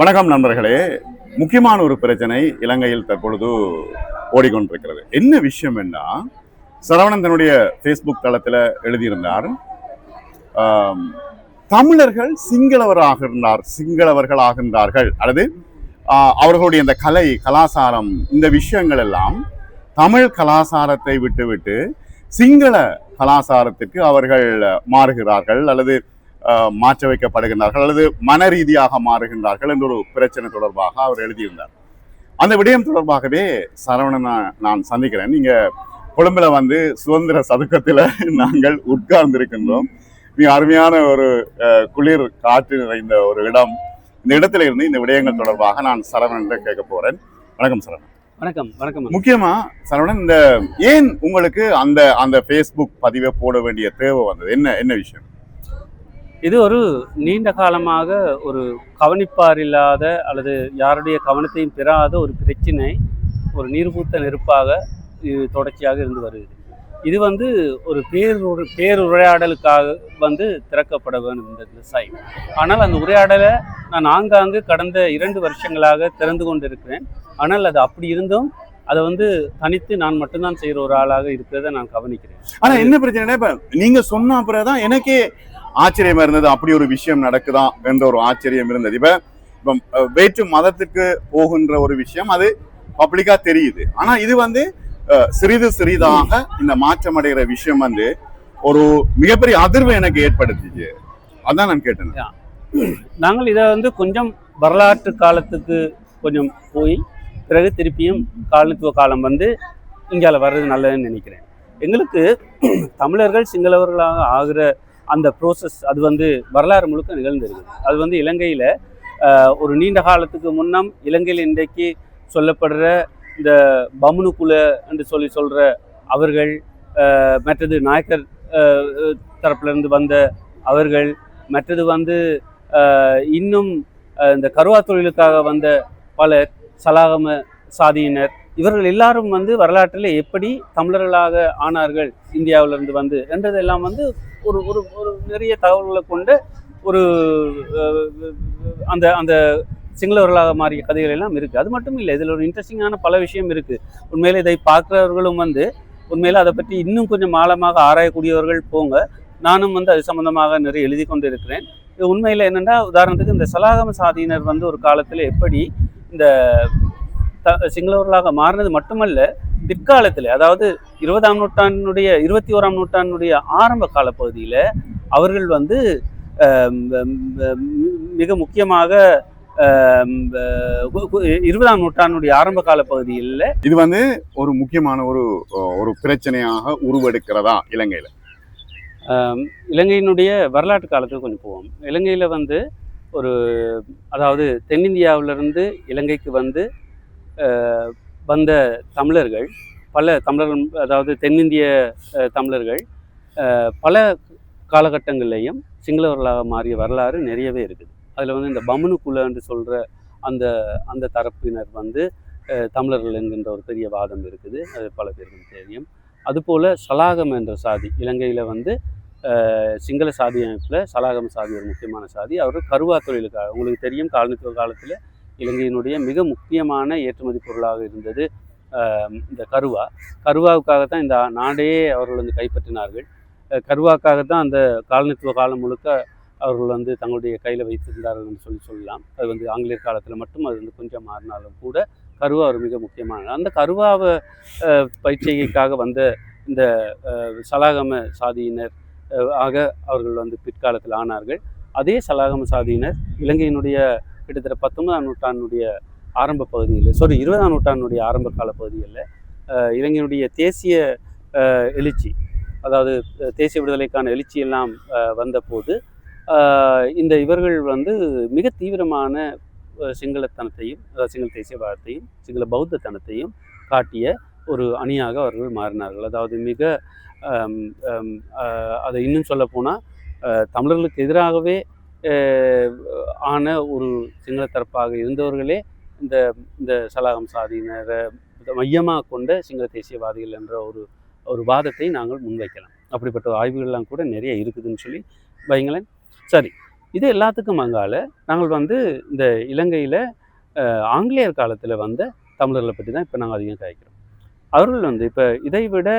வணக்கம் நண்பர்களே. முக்கியமான ஒரு பிரச்சனை இலங்கையில் தற்பொழுது ஓடிக்கொண்டிருக்கிறது. என்ன விஷயம் என்ன? சரவணன் தன்னுடைய ஃபேஸ்புக் தளத்தில் எழுதியிருந்தார். தமிழர்கள் சிங்களவராக இருந்தார் சிங்களவர்கள் ஆகின்றார்கள் அல்லது அவர்களுடைய இந்த கலை கலாச்சாரம் இந்த விஷயங்கள் எல்லாம் தமிழ் கலாச்சாரத்தை விட்டுவிட்டு சிங்கள கலாச்சாரத்துக்கு அவர்கள் மாறுகிறார்கள். அல்லது மாற்ற வைக்கப்படுகின்றார்கள் அல்லது மன ரீதியாக மாறுகின்றார்கள் என்ற ஒரு பிரச்சனை தொடர்பாக அவர் எழுதியிருந்தார். அந்த விடயம் தொடர்பாகவே சரவணனை நான் சந்திக்கிறேன். நீங்க கொழும்புல வந்து சுதந்திர சதுக்கத்தில் நாங்கள் உட்கார்ந்திருக்கின்றோம். மிக அருமையான ஒரு குளிர் காற்று நிறைந்த ஒரு இடம். இந்த இடத்துல இருந்து இந்த விடயங்கள் தொடர்பாக நான் சரவணன் கேட்க போறேன். வணக்கம் சரவணன். வணக்கம் வணக்கம் முக்கியமா சரவணன் இந்த ஏன் உங்களுக்கு அந்த அந்த ஃபேஸ்புக் பதிவை போட வேண்டிய தேவை வந்தது? என்ன என்ன விஷயம்? இது ஒரு நீண்ட காலமாக ஒரு கவனிப்பார் இல்லாத அல்லது யாருடைய கவனத்தையும் பெறாத ஒரு பிரச்சினை ஒரு நீர்பூத்த நெருப்பாக இது தொடர்ச்சியாக இருந்து வருகிறது. இது வந்து ஒரு பேரு பேருரையாடலுக்காக வந்து திறக்கப்பட வேண்டும் இந்த சைட் ஆனால் அந்த உரையாடலை நான் ஆங்காங்கு கடந்த இரண்டு வருஷங்களாக திறந்து கொண்டிருக்கிறேன். ஆனால் அது அப்படி இருந்தும் அதை வந்து தனித்து நான் மட்டும்தான் செய்கிற ஒரு ஆளாக இருக்கிறத நான் கவனிக்கிறேன். ஆனால் என்ன பிரச்சனைனா இப்போ நீங்கள் சொன்ன அப்புறம்தான் எனக்கே ஆச்சரியமா இருந்தது. அப்படி ஒரு விஷயம் நடக்குதா என்ற ஒரு ஆச்சரியம் இருந்தது. இப்ப இப்ப வேற்று மதத்துக்கு போகின்ற ஒரு விஷயம் அது பப்ளிக்கா தெரியுது. ஆனா இது வந்து சிறிது சிறிதாக இந்த மாற்றம் அடைகிற விஷயம் வந்து ஒரு மிகப்பெரிய அதிர்வு எனக்கு ஏற்படுத்திச்சு. அதான் நான் கேட்டேன். நாங்கள் இதை வந்து கொஞ்சம் வரலாற்று காலத்துக்கு கொஞ்சம் போய் பிறகு திருப்பியும் காலனித்துவ காலம் வந்து இங்கால வர்றது நல்லதுன்னு நினைக்கிறேன். எங்களுக்கு தமிழர்கள் சிங்களவர்களாக ஆகிற அந்த ப்ரோசஸ் அது வந்து வரலாறு முழுக்க நிகழ்ந்திருக்குது. அது வந்து இலங்கையில் ஒரு நீண்ட காலத்துக்கு முன்னம் இலங்கையில் இன்றைக்கு சொல்லப்படுற இந்த பமுனு குல என்று சொல்லி சொல்கிற அவர்கள் மற்றது நாயக்கர் தரப்பிலிருந்து வந்த அவர்கள் மற்றது வந்து இன்னும் இந்த கருவா தொழிலுக்காக வந்த பலர் சலாகம சாதியினர் இவர்கள் எல்லாரும் வந்து வரலாற்றில் எப்படி தமிழர்களாக ஆனார்கள் இந்தியாவிலிருந்து வந்து என்றதெல்லாம் வந்து ஒரு ஒரு ஒரு நிறைய தகவல்களை கொண்டு ஒரு அந்த அந்த சிங்களவர்களாக மாறிய கதைகள் எல்லாம் இருக்குது அது மட்டும் இல்லை இதில் ஒரு இன்ட்ரெஸ்டிங்கான பல விஷயம் இருக்குது உண்மையிலே இதை பார்க்குறவர்களும் வந்து உண்மையில் அதை பற்றி இன்னும் கொஞ்சம் ஆழமாக ஆராயக்கூடியவர்கள் போங்க. நானும் வந்து அது சம்மந்தமாக நிறைய எழுதி கொண்டு இருக்கிறேன் இது உண்மையில் என்னென்னா உதாரணத்துக்கு இந்த சலாகம சாதியினர் வந்து ஒரு காலத்தில் எப்படி இந்த சிங்களவர்களாக மாறினது மட்டுமல்ல பிற்காலத்தில் அதாவது இருபதாம் நூற்றாண்டினுடைய இருபத்தி ஓராம் நூற்றாண்டினுடைய ஆரம்ப காலப்பகுதியில் அவர்கள் வந்து மிக முக்கியமாக இருபதாம் நூற்றாண்டினுடைய ஆரம்ப கால பகுதியில் இது வந்து ஒரு முக்கியமான ஒரு ஒரு பிரச்சனையாக உருவெடுக்கிறதா இலங்கையில? இலங்கையினுடைய வரலாற்று காலத்துக்கு கொஞ்சம் போவோம். இலங்கையில் வந்து ஒரு அதாவது தென்னிந்தியாவிலிருந்து இலங்கைக்கு வந்து வந்த தமிழர்கள் பல தமிழர்கள் அதாவது தென்னிந்திய தமிழர்கள் பல காலகட்டங்கள்லேயும் சிங்களவர்களாக மாறிய வரலாறு நிறையவே இருக்குது. அதில் வந்து இந்த பமுனு குல என்று சொல்கிற அந்த அந்த தரப்பினர் வந்து தமிழர்கள் என்கின்ற ஒரு பெரிய வாதம் இருக்குது. அது பல பேருக்கும் தெரியும். அதுபோல் சலாகம் என்ற சாதி இலங்கையில் வந்து சிங்கள சாதி அமைப்பில் சலாகம் சாதி ஒரு முக்கியமான சாதி. அவர் கருவா தொழிலுக்காக உங்களுக்கு தெரியும் காலனித்துவ காலத்தில் இலங்கையினுடைய மிக முக்கியமான ஏற்றுமதி பொருளாக இருந்தது இந்த கருவா. கருவாவுக்காக தான் இந்த நாடே அவர்கள் வந்து கைப்பற்றினார்கள். கருவாக்காகத்தான் கருவாக்காக தான் அந்த காலனித்துவ காலம் முழுக்க அவர்கள் வந்து தங்களுடைய கையில் வைத்திருந்தார்கள் என்று சொல்லி சொல்லலாம். அது வந்து ஆங்கிலேயர் காலத்தில் மட்டும் அது வந்து கொஞ்சம் மாறினாலும் கூட கருவா ஒரு மிக முக்கியமான அந்த கருவாவை அஹ், பயிற்சிக்காக வந்த இந்த சலாகம சாதியினர் ஆக அவர்கள் வந்து பிற்காலத்தில் ஆனார்கள். அதே சலாகம சாதியினர் இலங்கையினுடைய கிட்டத்தட்ட பத்தொன்பதாம் நூற்றாண்டுடைய ஆரம்ப பகுதியில் சாரி இருபதாம் நூற்றாண்டுடைய ஆரம்ப கால பகுதிகளில் இளைஞருடைய தேசிய எழுச்சி அதாவது தேசிய விடுதலைக்கான எழுச்சி எல்லாம் வந்தபோது இந்த இவர்கள் வந்து மிக தீவிரமான சிங்களத்தனத்தையும் அதாவது சிங்கள தேசியவாதத்தையும் சிங்கள பௌத்தத்தனத்தையும் காட்டிய ஒரு அணியாக அவர்கள் மாறினார்கள். அதாவது மிக அதை இன்னும் சொல்ல போனால் தமிழர்களுக்கு எதிராகவே ஆன ஒரு சிங்கள தரப்பாக இருந்தவர்களே இந்த இந்த சலாகம் சாதியினரை மையமாக கொண்ட சிங்கள தேசியவாதிகள் என்ற ஒரு ஒரு வாதத்தை நாங்கள் முன்வைக்கலாம். அப்படிப்பட்ட ஆய்வுகள்லாம் கூட நிறைய இருக்குதுன்னு சொல்லி வைங்களேன் சரி இது எல்லாத்துக்கும் அங்கால நாங்கள் வந்து இந்த இலங்கையில் ஆங்கிலேயர் காலத்தில் வந்த தமிழர்களை பற்றி தான் இப்போ நாங்கள் அதிகம் காய்க்கிறோம் அவர்கள் வந்து இப்போ இதை விட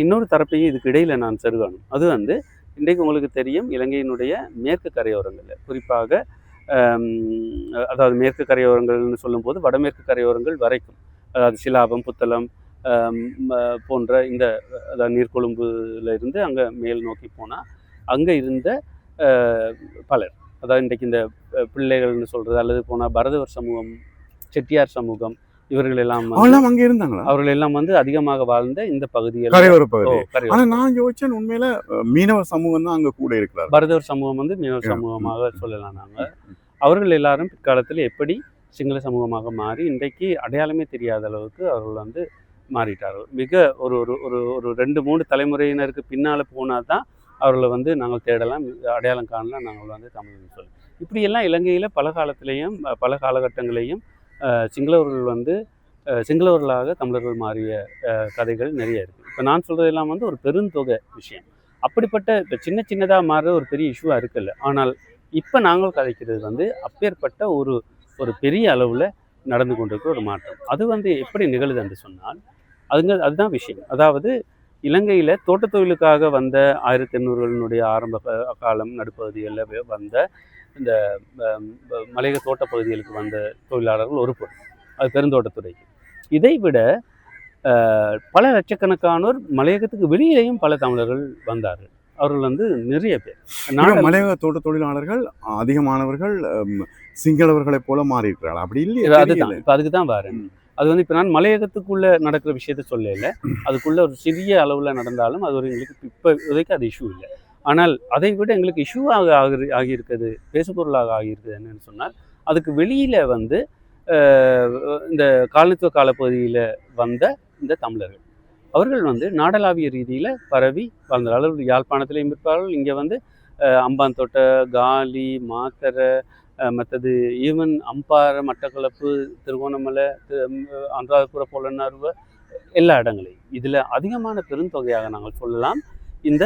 இன்னொரு தரப்பையும் இதுக்கு இடையில் நான் செருகணும். அது வந்து இன்றைக்கு உங்களுக்கு தெரியும் இலங்கையினுடைய மேற்கு கரையோரங்களில் குறிப்பாக அதாவது மேற்கு கரையோரங்கள்னு சொல்லும்போது வடமேற்கு கரையோரங்கள் வரைக்கும். அதாவது சிலாபம் புத்தளம் போன்ற இந்த அதாவது நீர்கொழும்புல இருந்து அங்கே மேல் நோக்கி போனால் அங்கே இருந்த பலர். அதாவது இன்றைக்கு இந்த பிள்ளைகள்னு சொல்கிறது அல்லது போனால் பரதவர் சமூகம் செட்டியார் சமூகம் இவர்கள் எல்லாம் அவெல்லாம் அங்க இருந்தாங்களா? அவர்கள் எல்லாம் வந்து அதிகமாக வாழ்ந்த இந்த பகுதியில் கரையோர பகுதி. ஆனா நான் யோசிச்சேன் உண்மையில மீனவ சமூகம் தான் அங்க கூட இருக்கிறார். பரதவர் சமூகம் வந்து மீனவர். சமூகமாக சொல்லலாம் நாங்கள் அவர்கள் எல்லாரும் பிற்காலத்தில் எப்படி சிங்கள சமூகமாக மாறி இன்றைக்கு அடையாளமே தெரியாத அளவுக்கு அவர்கள் வந்து மாறிட்டார்கள். மிக ஒரு ஒரு ஒரு ஒரு ரெண்டு மூணு தலைமுறையினருக்கு பின்னால் போனால் தான் அவர்களை வந்து நாங்கள் தேடலாம். அடையாளம் காணலாம் நாங்கள் வந்து தமிழ்னு சொல்லி இப்படியெல்லாம் இலங்கையில் பல காலத்திலையும் பல காலகட்டங்களையும் சிங்களவர்கள் வந்து சிங்களவர்களாக தமிழர்கள் மாறிய கதைகள் நிறைய இருக்குது இப்போ நான் சொல்கிறது எல்லாம் வந்து ஒரு பெருந்தொகை விஷயம். அப்படிப்பட்ட இப்போ சின்ன சின்னதாக மாறுற ஒரு பெரிய இஷ்யூவாக இருக்குல்ல. ஆனால் இப்போ நாங்கள் கதைக்கிறது வந்து அப்பேற்பட்ட ஒரு ஒரு பெரிய அளவில் நடந்து கொண்டிருக்கிற ஒரு மாற்றம். அது வந்து எப்படி நிகழுது என்று சொன்னால் அதுங்க அதுதான் விஷயம். அதாவது இலங்கையில் தோட்டத் தொழிலுக்காக வந்த ஆயிரத்தி எண்ணூறுகளினுடைய ஆரம்ப காலம் நடுப்பகுதிகளில் வந்த இந்த மலையக தோட்ட பகுதிகளுக்கு வந்த தொழிலாளர்கள் ஒரு பொருள் அது பெருந்தோட்டத்துறைக்கு இதை விட பல லட்சக்கணக்கானோர் மலையகத்துக்கு வெளியிலேயும் பல தமிழர்கள் வந்தார்கள். அவர்கள் வந்து நிறைய பேர். நாடா- மலையக தோட்ட தொழிலாளர்கள் அதிகமானவர்கள் சிங்களவர்களைப் போல மாறி இருக்கிறார்கள் அப்படி இது இல்லையா அதுதான். இப்போ அதுக்கு தான் வரேன். அது வந்து இப்போ நான் மலையகத்துக்குள்ள நடக்கிற விஷயத்த சொல்லல. அதுக்குள்ள ஒரு சிறிய அளவில் நடந்தாலும் அது ஒரு எங்களுக்கு இப்போ இப்போதைக்கு அது இஷ்யூ இல்லை. ஆனால் அதை விட எங்களுக்கு இஷ்யூவாக ஆகி ஆகியிருக்குது பேசுபொருளாக ஆகியிருக்குது என்னன்னு சொன்னால் அதுக்கு வெளியில் வந்து இந்த காலத்துவ காலப்பகுதியில் வந்த இந்த தமிழர்கள். அவர்கள் வந்து நாடளாவிய ரீதியில் பரவி வளர்ந்த அளவு யாழ்ப்பாணத்திலையும் இருப்பார்கள் இங்கே வந்து அம்பாந்தோட்டை காலி மாத்தரை மற்றது ஈவன் அம்பாறை மட்டக்களப்பு திருகோணமலை திரு- ம், எல்லா இடங்களையும். இதில் அதிகமான பெருந்தொகையாக நாங்கள் சொல்லலாம். இந்த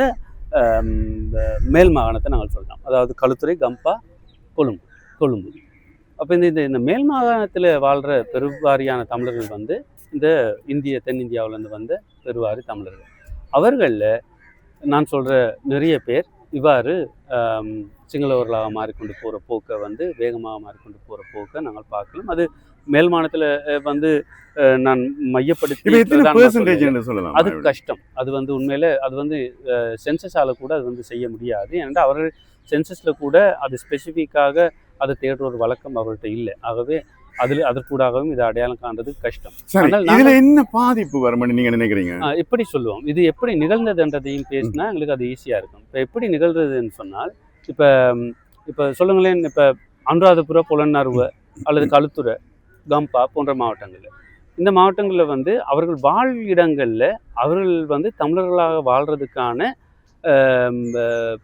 மேல் மாகாணத்தை நாங்கள் சொல்லலாம். அதாவது களுத்துறை கம்பா கொழும்பு கொழும்பு. அப்போ இந்த இந்த- இந்த மேல் மாகாணத்தில் வாழ்கிற பெருவாரியான தமிழர்கள் வந்து இந்த இந்திய தென்னிந்தியாவிலேருந்து வந்த பெருவாரி தமிழர்கள். அவர்களில் நான் சொல்கிற நிறைய பேர் இவ்வாறு சிங்களவர்களாக மாறிக்கொண்டு போகிற போக்கை வந்து வேகமாக மாறிக்கொண்டு போகிற போக்கை நாங்கள் பார்க்கலாம். அது மேல் மாநிலத்தில் வந்து நான் மையப்படுத்தி. சொல்லலாம் அது கஷ்டம். அது வந்து உண்மையில அது வந்து சென்சஸால கூட அது வந்து செய்ய முடியாது. ஏன்னா அவர்கள் சென்சஸில் கூட அது ஸ்பெசிஃபிக்காக அதை தேடுற ஒரு வழக்கம் அவர்கள்ட்ட இல்லை. ஆகவே அதில் அதற்கூடாகவும் இதை அடையாளம் காண்றது கஷ்டம். இதுல என்ன பாதிப்பு வரும்னு நீங்க நினைக்கிறீங்க? எப்படி சொல்லுவோம்? இது எப்படி நிகழ்ந்ததுன்றதையும் பேசினா எங்களுக்கு அது ஈஸியாக இருக்கும். இப்போ எப்படி நிகழ்றதுன்னு சொன்னால் இப்போ இப்போ சொல்லுங்களேன் இப்போ அனுராதபுர புலனறுவ அல்லது களுத்துறை கம்பா போன்ற மாவட்டங்கள் இந்த மாவட்டங்களில் வந்து அவர்கள் வாழ் இடங்களில் அவர்கள் வந்து தமிழர்களாக வாழ்கிறதுக்கான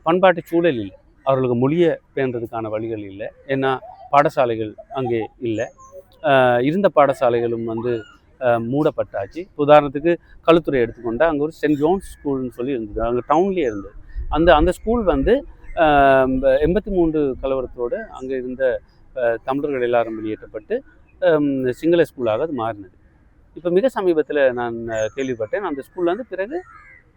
பண்பாட்டு சூழல் இல்லை. அவர்களுக்கு மொழியை பேணுறதுக்கான வழிகள் இல்லை. ஏன்னா பாடசாலைகள் அங்கே இல்லை. இருந்த பாடசாலைகளும் வந்து மூடப்பட்டாச்சு. உதாரணத்துக்கு கழுத்துறை எடுத்துக்கொண்டால் அங்கே ஒரு சென்ட் ஜோன்ஸ் ஸ்கூல்னு சொல்லி இருந்தது. அங்கே டவுன்லேயே இருந்தது. அந்த அந்த ஸ்கூல் வந்து எண்பத்தி மூன்று கலவரத்தோடு அங்கே இருந்த தமிழர்கள் எல்லாரும் வெளியேற்றப்பட்டு சிங்கள ஸ்கூலாக அது மாறினது. இப்போ மிக சமீபத்தில் நான் கேள்விப்பட்டேன். அந்த ஸ்கூலில் வந்து பிறகு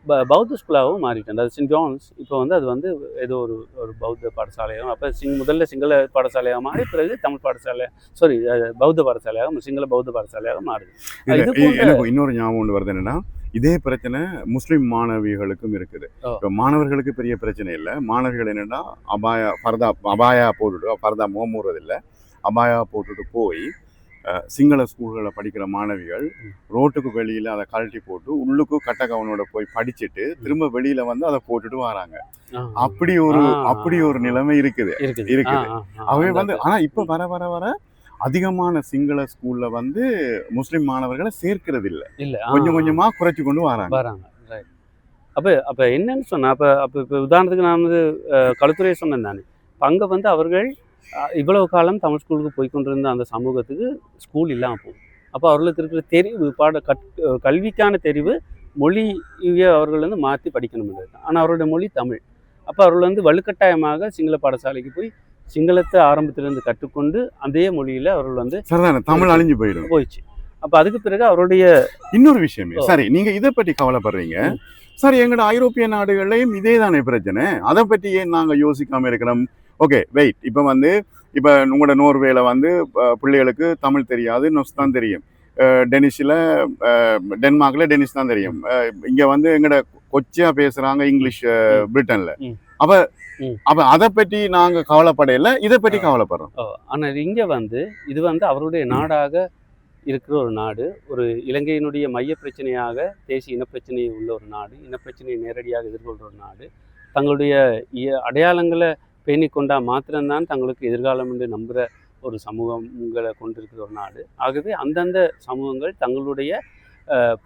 ப- பௌத்த ஸ்கூலாகவும் மாறிட்டேன். அதாவது சென்ட் ஜான்ஸ் இப்போ வந்து அது வந்து ஏதோ ஒரு ஒரு பௌத்த பாடசாலையாகவும் அப்போ சிங் முதல்ல சிங்கள பாடசாலையாக மாறி பிறகு தமிழ் பாடசாலை சாரி பௌத்த பாடசாலையாக சிங்கள பௌத்த பாடசாலையாக மாறுது. எனக்கு இன்னொரு ஞாபகம் ஒன்று வருது என்னன்னா இதே பிரச்சனை முஸ்லிம் மாணவிகளுக்கும் இருக்குது. இப்போ மாணவர்களுக்கு பெரிய பிரச்சனை இல்லை. மாணவிகள் என்னன்னா அபாயா பரதா அபாயா போட்டுட்டு பரதா மோமுறது இல்லை அபாயா போட்டுட்டு போய் சிங்கள ஸ்கூல்களில் படிக்கிற மாணவிகள். ரோட்டுக்கு வெளியில அதை கழட்டி போட்டு உள்ளுக்கு கட்டகவனோட போய் படிச்சுட்டு திரும்ப வெளியில வந்து அதை போட்டுட்டு வராங்க. அப்படி ஒரு அப்படி ஒரு நிலைமை இருக்குது. இருக்குது. அவை வந்து ஆனா இப்ப வர வர வர அதிகமான சிங்கள ஸ்கூல்ல வந்து முஸ்லிம் மாணவர்களை சேர்க்கிறது இல்ல கொஞ்சம் கொஞ்சமா குறைச்சு கொண்டு வராங்க. அப்போ அப்போ என்னன்னு சொன்னா அப்போ அப்போ இப்போ உதாரணத்துக்கு நான் வந்து அஹ், களுத்துறையை சொன்னேன் இப்போ அங்கே வந்து அவர்கள் இவ்வளவு காலம் தமிழ் ஸ்கூலுக்கு போய் கொண்டிருந்த அந்த சமூகத்துக்கு ஸ்கூல் இல்லாமல் போகும் அப்போ அவர்களுக்கு இருக்கிற தெரிவு பாட கற் கல்விக்கான தெரிவு மொழியை அவர்கள் வந்து மாற்றி படிக்கணும்ன்றது ஆனால் அவருடைய மொழி தமிழ். அப்போ அவர்கள் வந்து வலுக்கட்டாயமாக சிங்கள பாடசாலைக்கு போய் சிங்களத்தை ஆரம்பத்திலிருந்து கற்றுக்கொண்டு அதே மொழியில அவர்கள் வந்து சரிதானே? தமிழ் அழிஞ்சு போயிடும். போயிடுச்சு. அப்ப அதுக்கு பிறகு அவருடைய இன்னொரு விஷயமே. சரி நீங்க இதை பற்றி கவலைப்படுறீங்க. சரி எங்கட ஐரோப்பிய நாடுகள்லயும் இதே தானே பிரச்சனை. அதை பற்றி ஏன் நாங்க யோசிக்காம இருக்கிறோம். ஓகே வெயிட் இப்போ வந்து இப்போ உங்களோட நோர்வேல வந்து பிள்ளைகளுக்கு தமிழ் தெரியாது நொஸ் தான் தெரியும். டெனிஷில் அஹ், டென்மார்க்ல டெனிஷ் தான் தெரியும். இங்க வந்து எங்கட கொச்சியா பேசுறாங்க இங்கிலீஷ் பிரிட்டன்ல. அப்ப. அப்ப அதை பற்றி நாங்க கவலைப்படையில இதை பற்றி கவலைப்படுறோம். ஆனால் இங்க வந்து இது வந்து அவருடைய நாடாக இருக்கிற ஒரு நாடு. ஒரு இலங்கையினுடைய மைய பிரச்சனையாக தேசிய இனப்பிரச்சனை உள்ள ஒரு நாடு இனப்பிரச்சனையை நேரடியாக எதிர்கொள்கிற ஒரு நாடு. தங்களுடைய அடையாளங்களை பேணிக் கொண்டா மாத்திரம்தான் தங்களுக்கு எதிர்காலம் என்று நம்புகிற ஒரு சமூகங்களை கொண்டிருக்கிற ஒரு நாடு. ஆகவே அந்தந்த சமூகங்கள் தங்களுடைய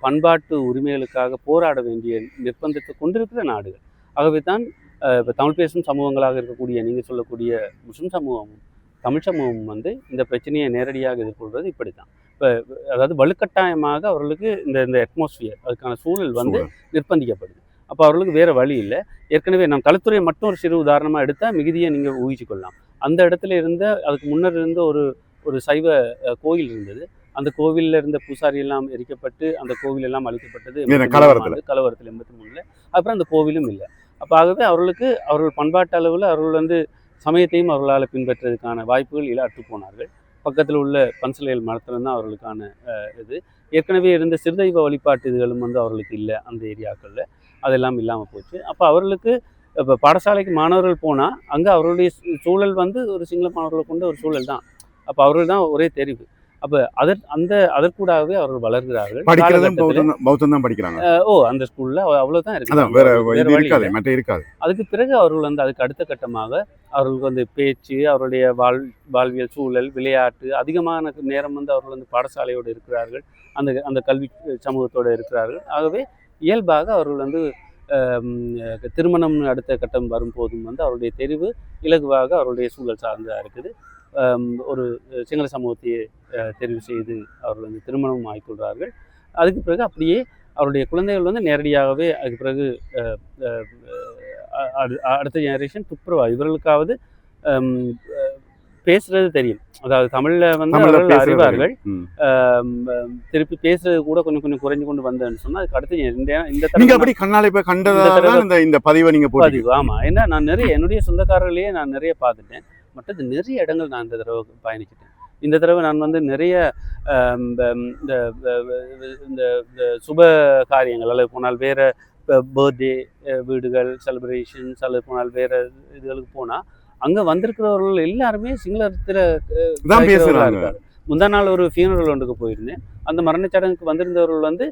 பண்பாட்டு உரிமைகளுக்காக போராட வேண்டிய நிர்பந்தத்தை கொண்டிருக்கிற நாடுகள். ஆகவே தான் இப்போ தமிழ் பேசும் சமூகங்களாக இருக்கக்கூடிய நீங்கள் சொல்லக்கூடிய முஸ்லிம் சமூகமும் தமிழ் சமூகமும் வந்து இந்த பிரச்சனையை நேரடியாக எதிர்கொள்வது இப்படி தான் இப்போ அதாவது வலுக்கட்டாயமாக அவர்களுக்கு இந்த இந்த அட்மாஸ்பியர் அதுக்கான சூழல் வந்து. நிர்பந்திக்கப்படுது. அப்போ அவர்களுக்கு வேறு வழி இல்லை. ஏற்கனவே நம் களத்துறையை மட்டும் ஒரு சிறு உதாரணமாக எடுத்தால் மிகுதியை நீங்கள் ஊகிச்சு கொள்ளலாம் அந்த இடத்துல இருந்த அதுக்கு முன்னர் இருந்த ஒரு ஒரு சைவ கோயில் இருந்தது. அந்த கோவிலில் இருந்த பூசாரி எல்லாம் எரிக்கப்பட்டு அந்த கோவில் எல்லாம் அழிக்கப்பட்டது என்ன, 83 கலவரத்துல? கலவரத்தில் எண்பத்தி மூணில். அப்புறம் அந்த கோவிலும் இல்லை. அப்போ ஆகவே அவர்களுக்கு அவர்கள் பண்பாட்டு அளவில் அவர்கள் வந்து சமயத்தையும் அவர்களால் பின்பற்றுறதுக்கான வாய்ப்புகள் இல்லை அற்று போனார்கள். பக்கத்தில் உள்ள பன்சலையல் மரத்தில் தான் அவர்களுக்கான இது. ஏற்கனவே இருந்த சிறுதெய்வ வழிபாட்டு இதுகளும் வந்து அவர்களுக்கு இல்லை அந்த ஏரியாக்களில். அதெல்லாம் இல்லாமல் போச்சு. அப்போ அவர்களுக்கு இப்போ பாடசாலைக்கு மாணவர்கள் போனால் அங்கே அவர்களுடைய சூ- சூழல் வந்து ஒரு சிங்கள மாணவர்களை கொண்ட ஒரு சூழல் தான். அப்போ அவர்கள் தான் ஒரே தெரிவு. அப்போ அதற் அந்த அதற்கூடாகவே அவர்கள் வளர்கிறார்கள். பௌத்தம் தான் படிக்கிறாங்க. ஓ அந்த ஸ்கூலில் அவ்வளோதான் இருக்கு. அதுக்கு பிறகு அவர்கள் வந்து அதுக்கு அடுத்த கட்டமாக அவர்களுக்கு வந்து பேச்சு அவருடைய வாழ் வாழ்வியல் சூழல் விளையாட்டு அதிகமான நேரம் வந்து அவர்கள் வந்து பாடசாலையோடு இருக்கிறார்கள். அந்த அந்த கல்வி சமூகத்தோடு இருக்கிறார்கள். ஆகவே இயல்பாக அவர்கள் வந்து திருமணம் அடுத்த கட்டம் வரும்போதும் வந்து அவருடைய தெரிவு இலகுவாக அவருடைய சூழல் சார்ந்ததாக இருக்குது. ஒரு சிங்கள சமூகத்தையே தெரிவு செய்து அவர்கள் வந்து திருமணம் ஆகிக்கொள்கிறார்கள் அதுக்கு பிறகு அப்படியே அவருடைய குழந்தைகள் வந்து நேரடியாகவே அதுக்கு பிறகு அடு- அடுத்த ஜெனரேஷன் துப்புரவா இவர்களுக்காவது பேசுறது தெரியும். அதாவது தமிழ்ல வந்து அவர்கள் அறிவார்கள். திருப்பி பேசுறது கூட கொஞ்சம் கொஞ்சம் குறைஞ்சு கொண்டு வந்தேன்னு சொன்னா அதுக்கு அடுத்து இந்த இந்த நீங்க அப்படி கண்ணால இப்ப தடவை இந்த இந்த பதிவை நீங்க பதிவு. ஆமா. ஏன்னா நான் நிறைய என்னுடைய சொந்தக்காரர்களையே நான் நிறைய பார்த்துட்டேன். மற்றது நிறைய இடங்கள் நான் இந்த தடவை பயணிச்சிட்டேன். இந்த தடவை நான் வந்து நிறைய இந்த இந்த சுப காரியங்கள் அல்லது போனால் வேற பர்த்டே வீடுகள் செலிப்ரேஷன்ஸ் அல்லது போனால் வேற இதுகளுக்கு போனா அங்க வந்திருக்கிறவர்கள் எல்லாருமே சிங்களத்துல தான் இருக்காரு. முந்தா நாள் ஒரு ஃபியூனரல் ஒன்றுக்கு போயிருந்தேன். அந்த மரணச் சடங்குக்கு வந்திருந்தவர்கள் வந்து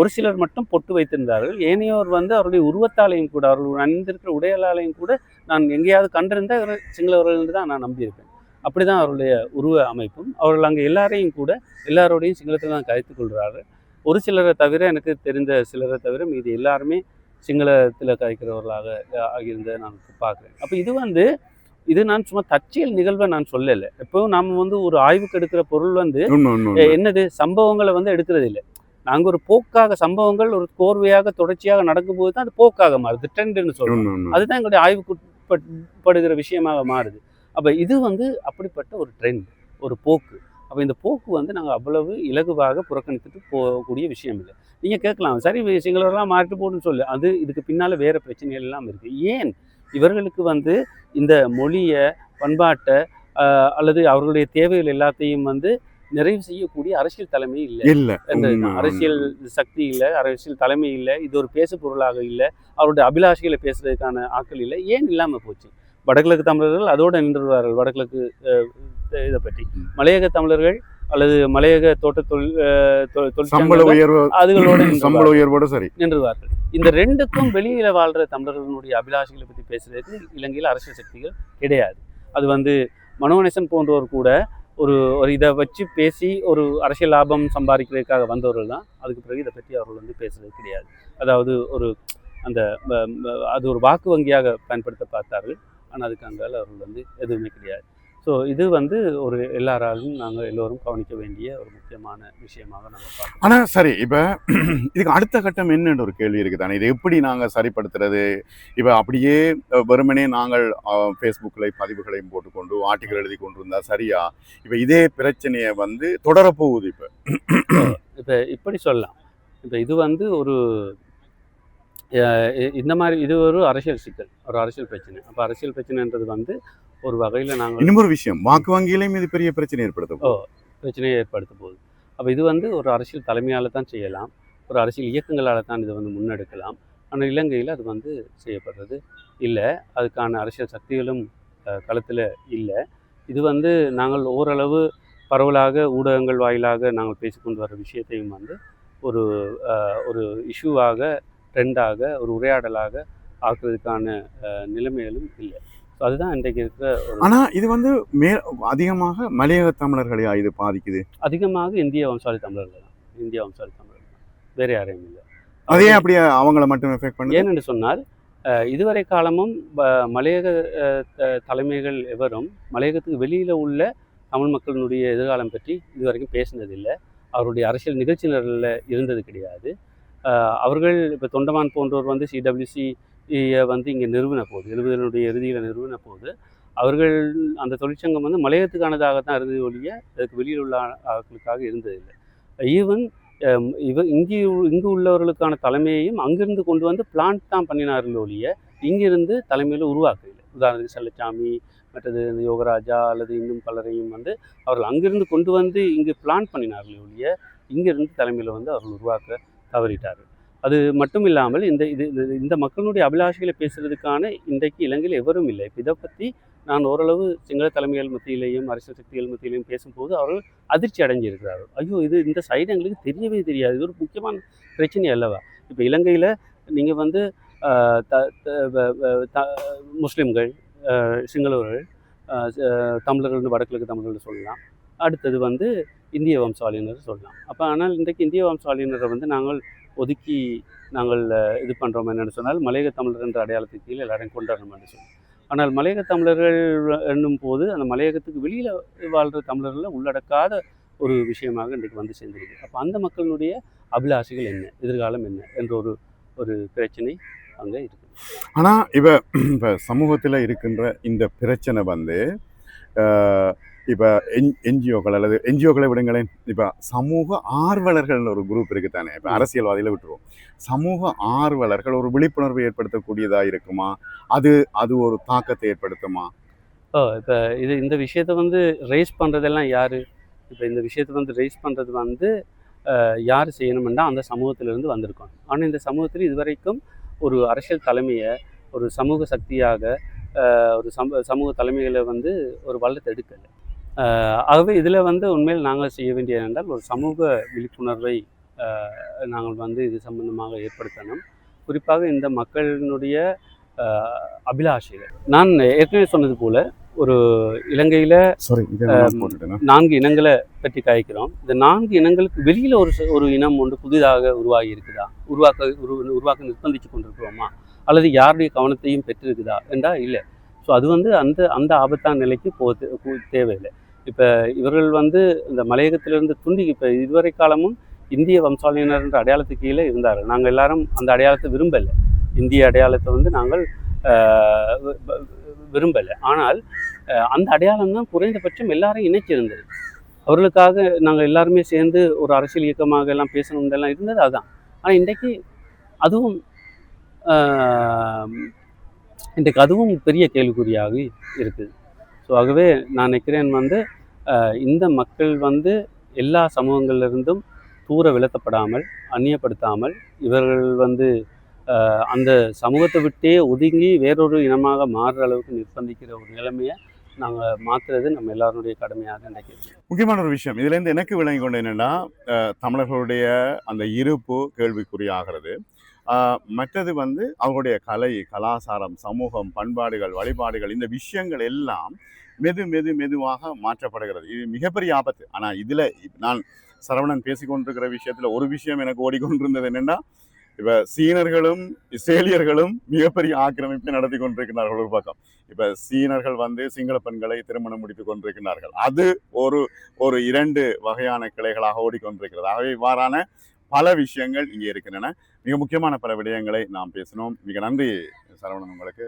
ஒரு சிலர் மட்டும் பொட்டு வைத்திருந்தார்கள். ஏனையோர் வந்து அவருடைய உருவத்தாலையும் கூட அவர்கள் அணிந்திருக்கிற உடையலாலையும் கூட நான் எங்கேயாவது கண்டிருந்தா சிங்களவர்கள் என்று தான் நான் நம்பியிருப்பேன். அப்படிதான் அவருடைய உருவ அமைப்பும். அவர்கள் அங்கே எல்லாரையும் கூட எல்லாரோடையும் சிங்களத்தில் தான் கதைத்துக் கொள்கிறார்கள். ஒரு சிலரை தவிர எனக்கு தெரிந்த சிலரை தவிர மீதி எல்லாருமே சிங்களத்தில் கதைக்கிறவர்களாக அஹ், ஆகியிருந்ததை நான் பார்க்குறேன். அப்போ இது வந்து இது நான் சும்மா தற்செயல் நிகழ்வை நான் சொல்லலை. எப்பவும் நாம வந்து ஒரு ஆய்வுக்கு எடுக்கிற பொருள் வந்து என்னது? சம்பவங்களை வந்து எடுக்கிறது இல்லை. நாங்கள் ஒரு போக்காக சம்பவங்கள் ஒரு கோர்வையாக தொடர்ச்சியாக நடக்கும்போது தான் அது போக்காக மாறுது ட்ரெண்ட்னு உண்மை அதுதான் எங்களுடைய ஆய்வுக்கு உட்படுகிற விஷயமாக மாறுது. அப்போ இது வந்து அப்படிப்பட்ட ஒரு ட்ரெண்ட் ஒரு போக்கு. அப்போ இந்த போக்கு வந்து நாங்கள் அவ்வளவு இலகுவாக புறக்கணித்துட்டு போகக்கூடிய விஷயம் இல்லை. நீங்கள் கேட்கலாம். சரி சிங்களவர்களாம் மாறிட்டு போகணும்னு சொல்லு. அது இதுக்கு பின்னால் வேறு பிரச்சனைகள் எல்லாம் இருக்குது ஏன் இவர்களுக்கு வந்து இந்த மொழியை பண்பாட்டை அல்லது அவர்களுடைய தேவைகள் எல்லாத்தையும் வந்து நிறைவு செய்யக்கூடிய அரசியல் தலைமை இல்லை. இல்ல. அரசியல் சக்தி இல்லை அரசியல் தலைமை இல்லை இது ஒரு பேசு பொருளாக இல்லை அவருடைய அபிலாஷைகளை பேசுறதுக்கான ஆட்கள் இல்லை ஏன் இல்லாமல் போச்சு? வடகிழக்கு தமிழர்கள் அதோடு நின்றுவார்கள் வடகிழக்கு இதை பற்றி. மலையக தமிழர்கள் அல்லது மலையக தோட்ட தொழில் சம்பள உயர்வு அதுகளோட சம்பள உயர்வோட சரி. நின்றுவார்கள். இந்த ரெண்டுக்கும் வெளியில வாழ்ற தமிழர்களுடைய அபிலாஷைகளை பற்றி பேசுறதுக்கு இலங்கையில் அரசியல் சக்திகள் கிடையாது. அது வந்து மனோநேசன் போன்றோர் கூட ஒரு ஒரு இதை வச்சு பேசி ஒரு அரசியல் லாபம் சம்பாதிக்கிறதுக்காக வந்தவர்கள் தான். அதுக்கு பிறகு இதை பற்றி அவர்கள் வந்து பேசுறது கிடையாது. அதாவது ஒரு அந்த அது ஒரு வாக்கு வங்கியாக பயன்படுத்த பார்த்தார்கள் ஆனால் அதுக்கு அங்கால அவர்கள் வந்து எதுவுமே கிடையாது. ஸோ இது வந்து ஒரு எல்லாராலும் நாங்கள் எல்லோரும் கவனிக்க வேண்டிய ஒரு முக்கியமான விஷயமாக நாங்கள் பார்க்கணும் ஆனா சரி இப்ப இதுக்கு அடுத்த கட்டம் என்னன்னு ஒரு கேள்வி இருக்குதானே இதை எப்படி நாங்க சரிப்படுத்துறது? இப்ப அப்படியே வெறுமனே நாங்கள் ஃபேஸ்புக்கில் பதிவுகளையும் போட்டுக்கொண்டு ஆர்டிக்கல் எழுதி கொண்டு இருந்தா சரியா? இப்ப இதே பிரச்சனையை வந்து தொடரப்போகுது இப்ப. இப்போ இப்படி சொல்லலாம். இப்போ இது வந்து ஒரு இந்த மாதிரி இது ஒரு அரசியல் சிக்கல் ஒரு அரசியல் பிரச்சனை. அப்போ அரசியல் பிரச்சனைன்றது வந்து ஒரு வகையில் நாங்கள் இன்னும் ஒரு விஷயம் வாக்கு வங்கியிலையும் இது பெரிய பிரச்சனை ஏற்படுத்தும் ஓ. பிரச்சனையை ஏற்படுத்த போகுது. அப்போ இது வந்து ஒரு அரசியல் தலைமையால் தான் செய்யலாம். ஒரு அரசியல் இயக்கங்களால் தான் இதை வந்து முன்னெடுக்கலாம். ஆனால் இலங்கையில் அது வந்து செய்யப்படுறது இல்லை. அதுக்கான அரசியல் சக்திகளும் களத்தில் இல்லை. இது வந்து நாங்கள் ஓரளவு பரவலாக ஊடகங்கள் வாயிலாக நாங்கள் பேசிக்கொண்டு வர விஷயத்தையும் வந்து ஒரு ஒரு இஷ்யூவாக ட்ரெண்டாக ஒரு உரையாடலாக ஆக்குறதுக்கான நிலைமைகளும் இல்லை. ஸோ அதுதான் இன்றைக்கு இருக்கிற ஒரு ஆனா இது வந்து மே அதிகமாக மலையக தமிழர்களையா இது பாதிக்குது. அதிகமாக இந்திய வம்சாவளி தமிழர்கள் தான். இந்திய வம்சாவளி தமிழர்கள் தான். வேறு யாரையும் இல்லை. அதே அப்படியே அவங்கள மட்டும் எஃபெக்ட் பண்ணுது? ஏனென்று சொன்னால் இதுவரை காலமும் மலையக தலைமைகள் எவரும் மலையகத்துக்கு வெளியில் உள்ள தமிழ் மக்களினுடைய எதிர்காலம் பற்றி இதுவரைக்கும் பேசினதில்லை. அவருடைய அரசியல் நிகழ்ச்சிகளில் இருந்தது கிடையாது. அவர்கள் இப்போ தொண்டமான் போன்றோர் வந்து சிடபிள்யூசி வந்து இங்கே நிறுவன போது எழுபதனுடைய இறுதியில் நிறுவன போது அவர்கள் அந்த தொழிற்சங்கம் வந்து மலையகத்துக்கானதாக தான் இருந்தது ஒழிய அதுக்கு வெளியில் உள்ள ஆட்களுக்காக இருந்ததில்லை. ஈவன் இவ இங்கே இங்கு உள்ளவர்களுக்கான தலைமையையும் அங்கிருந்து கொண்டு வந்து பிளான்ட் தான் பண்ணினார்கள் ஒழிய இங்கிருந்து தலைமையில் உருவாக்கவில்லை. உதாரணத்துக்கு செல்லச்சாமி மற்றது இந்த யோகராஜா அல்லது இன்னும் பலரையும் வந்து அவர்கள் அங்கிருந்து கொண்டு வந்து இங்கு பிளான் பண்ணினார்கள் ஒழிய இங்கிருந்து தலைமையில் வந்து அவர்கள் உருவாக்க தவறிட்டார்கள். அது மட்டும் இல்லாமல் இந்த இது இந்த மக்களுடைய அபிலாஷைகளை பேசுறதுக்கான இன்றைக்கு இலங்கையில் எவரும் இல்லை. இப்போ இதை பற்றி நான் ஓரளவு சிங்கள தலைமைகள் மத்தியிலேயும் அரசியல் சக்திகள் மத்தியிலையும் பேசும்போது அவர்கள் அதிர்ச்சி அடைஞ்சிருக்கிறார்கள். ஐயோ இது இந்த சைடு எங்களுக்கு தெரியவே தெரியாது. இது ஒரு முக்கியமான பிரச்சனை அல்லவா? இப்போ இலங்கையில் நீங்கள் வந்து த முஸ்லீம்கள் சிங்களவர்கள் தமிழர்கள் வடகிழக்கு தமிழர்கள் சொல்லலாம். அடுத்தது வந்து இந்திய வம்சாவளியினர் சொல்லலாம். அப்போ ஆனால் இன்றைக்கு இந்திய வம்சாவளியினரை வந்து நாங்கள் ஒதுக்கி நாங்கள் இது பண்ணுறோம் என்னென்னு சொன்னால் மலையக தமிழர் என்ற அடையாளத்துக்கு கீழே எல்லாரையும் கொண்டாடணும் என்று சொன்னோம். ஆனால் மலையக தமிழர்கள் என்னும் போது அந்த மலையகத்துக்கு வெளியில் வாழ்கிற தமிழர்களை உள்ளடக்காத ஒரு விஷயமாக இன்றைக்கு வந்து சேர்ந்திருக்கு. அப்போ அந்த மக்களுடைய அபிலாஷைகள் என்ன? எதிர்காலம் என்ன? என்ற ஒரு ஒரு பிரச்சனை அங்கே இருக்குது ஆனால் இப்போ இப்போ சமூகத்தில் இருக்கின்ற இந்த பிரச்சனை வந்து இப்ப என்ஜிஓக்கள் அல்லது என்ஜிஓக்களை விடுங்களேன். இப்ப சமூக ஆர்வலர்கள் ஒரு குரூப் இருக்கு தானே இப்ப. அரசியல்வாதியில விட்டுருவோம். சமூக ஆர்வலர்கள் ஒரு விழிப்புணர்வு ஏற்படுத்தக்கூடியதா இருக்குமா? அது அது ஒரு தாக்கத்தை ஏற்படுத்துமா? ஓ இப்போ இது இந்த விஷயத்தை வந்து ரைஸ் பண்ணுறதெல்லாம் யார்? இப்போ இந்த விஷயத்தை வந்து ரைஸ் பண்ணுறது வந்து யார் செய்யணும்னா அந்த சமூகத்திலிருந்து வந்திருக்கோம். ஆனால் இந்த சமூகத்தில் இதுவரைக்கும் ஒரு அரசியல் தலைமையை ஒரு சமூக சக்தியாக ஒரு சம சமூக தலைமைகளை வந்து ஒரு வளர்த்து எடுக்கலை. ஆகவே இதில் வந்து உண்மையில் நாங்கள் செய்ய வேண்டியது என்றால் ஒரு சமூக விழிப்புணர்வை நாங்கள் வந்து இது சம்பந்தமாக ஏற்படுத்தணும். குறிப்பாக இந்த மக்களினுடைய அபிலாஷைகள். நான் ஏற்கனவே சொன்னது போல ஒரு இலங்கையில் நான்கு இனங்களை பற்றி காய்க்கிறோம். இந்த நான்கு இனங்களுக்கு வெளியில் ஒரு ஒரு இனம் ஒன்று புதிதாக உருவாகி இருக்குதா? உருவாக்க உரு உருவாக்க நிர்பந்திச்சு கொண்டிருக்கிறோமா? அல்லது யாருடைய கவனத்தையும் பெற்றிருக்குதா? என்றால் இல்லை. ஸோ அது வந்து அந்த அந்த ஆபத்தான நிலைக்கு போ- தேவையில்லை. இப்போ இவர்கள் வந்து இந்த மலையகத்திலிருந்து துண்டி இப்போ இதுவரை காலமும் இந்திய வம்சாவளியினர் என்ற அடையாளத்துக்கு கீழே இருந்தார்கள். நாங்கள் எல்லாரும் அந்த அடையாளத்தை விரும்பலை. இந்திய அடையாளத்தை வந்து நாங்கள் விரும்பலை. ஆனால் அந்த அடையாளம் தான் குறைந்தபட்சம் எல்லாரும் இணைச்சிருந்தது. அவர்களுக்காக நாங்கள் எல்லாருமே சேர்ந்து ஒரு அரசியல் இயக்கமாக எல்லாம் பேசணும் எல்லாம் இருந்தது அதுதான் ஆனால் இன்றைக்கு அதுவும் இன்றைக்கு அதுவும் பெரிய கேள்விக்குறியாகி இருக்குது ஸோ ஆகவே நான் நினைக்கிறேன் வந்து இந்த மக்கள் வந்து எல்லா சமூகங்களிலிருந்தும் தூர விலத்தப்படாமல் அந்நியப்படுத்தாமல் இவர்கள் வந்து அந்த சமூகத்தை விட்டே ஒதுங்கி வேறொரு இனமாக மாறுற அளவுக்கு நிர்பந்திக்கிற ஒரு நிலைமையை நாங்கள் மாற்றுறது நம்ம எல்லாருடைய கடமையாக நினைக்கிறோம். முக்கியமான ஒரு விஷயம். இதுலேருந்து எனக்கு விளங்கி கொண்டு என்னென்னா தமிழர்களுடைய அந்த இருப்பு கேள்விக்குறியாகிறது. மற்றது வந்து அவங்களுடைய கலை கலாச்சாரம் சமூகம் பண்பாடுகள் வழிபாடுகள் இந்த விஷயங்கள் எல்லாம் மெது மெது மெதுவாக மாற்றப்படுகிறது. இது மிகப்பெரிய ஆபத்து. ஆனால் இதில் நான் சரவணன் பேசிக்கொண்டிருக்கிற விஷயத்தில் ஒரு விஷயம் எனக்கு ஓடிக்கொண்டிருந்தது என்னென்னா இப்போ சீனர்களும் இஸ்ரேலியர்களும் மிகப்பெரிய ஆக்கிரமிப்பை நடத்தி கொண்டிருக்கிறார்கள் ஒரு பக்கம். இப்போ சீனர்கள் வந்து சிங்கள பெண்களை திருமணம் முடித்துக் கொண்டிருக்கிறார்கள். அது ஒரு ஒரு இரண்டு வகையான கிளைகளாக ஓடிக்கொண்டிருக்கிறது. ஆகவே இவ்வாறான பல விஷயங்கள் இங்கே இருக்கின்றன. மிக முக்கியமான பல விடயங்களை நாம் பேசணும் மிக நன்றி சரவணன் உங்களுக்கு.